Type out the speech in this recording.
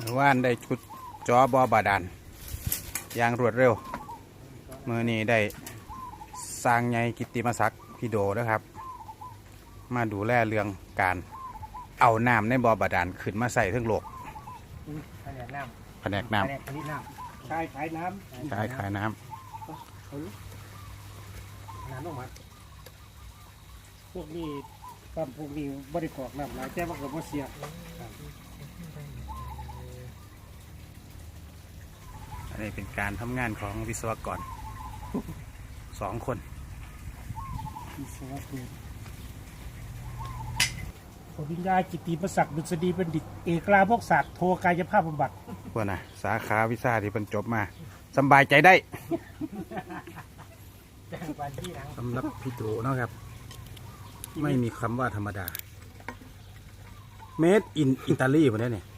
เมื่อว่านได้ชุดจอบอบาดาลอย่างรวดเร็วเมื่อนี้ได้สร้างไงกิตติมศักดิ์พี่โดนะครับ มาดูแลเรื่องการเอาน้ำในบ่อบาดาลขึ้นมาใส่เทั้งโลกขนาดน้แผนกำน้ขนาดผลิตน้ำขายขายน้ำำขายขายน้เออน้ำลงมาพวกนี้ปั๊มพวกนี้บริกรอกน้ำหลายแต่ว่าก็บ่เสียำอั นนี้เป็นการทำงานของวิศวกรสองคนที่สวัสดีปริญญาจิตติประศักดิ์ดุษฎีบัณฑิต เอกลาภกศาสตร์โทกายภาพบำบัดพวกน่ะ สาขาวิชาที่เป็นจบมาสำบายใจได้วันที่นังสำหรับพี่โดนะครับ ไม่มีคำว่าธรรมดา Made in Italy พวกนี้เนี่ย